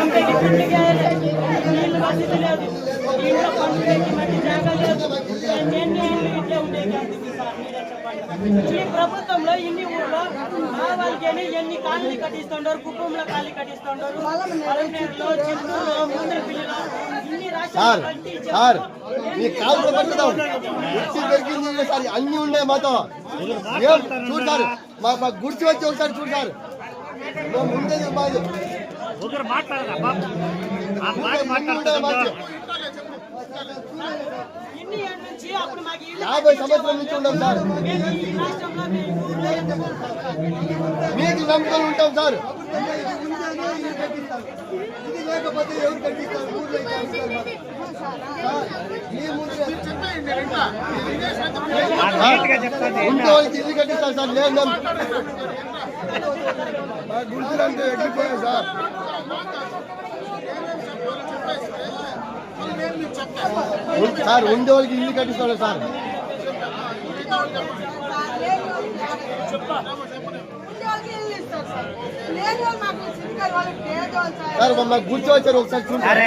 పంపేకి పండుగ నీళ్ళు వసతి లేదు ఇంట్లో పండుగకి మట్టి జాగా లేదు ఎన్ని ఇట్లే ఈ ప్రభుత్వంలో ఇన్ని ఊర్లో వాళ్ళకి ఎన్ని కాలనీ కట్టిస్తుంటారు కుటుంబంలో కాలనీ కట్టిస్తుంటారు పలమనేరులో చిత్తూరులో ముందరపిల్లిలో ఇన్ని రాష్ట్రాలు అన్ని ఉన్నాయి మాతో ఏం చూడు సార్ మా గుర్తు వచ్చి ఒకసారి చూడు సార్. మేము ఉండేది మాది ఒకరు మాట్లాడరా బాబు యాభై సంవత్సరాల నుంచి సార్? మీకు ఉంటాం ఇది లేకపోతే ఎవరు కట్టిస్తారు? ఊర్లో ఉంటే వాళ్ళకి ఇల్లు కట్టిస్తారు సార్. లేదు మా గుర్తులంతా ఎక్కిపోయాం సార్? సార్ ఉండే వాళ్ళకి ఇల్లు కట్టిస్తాడు సార్? సార్ మాకు గుర్తు వచ్చారు ఒకసారి చూడండి.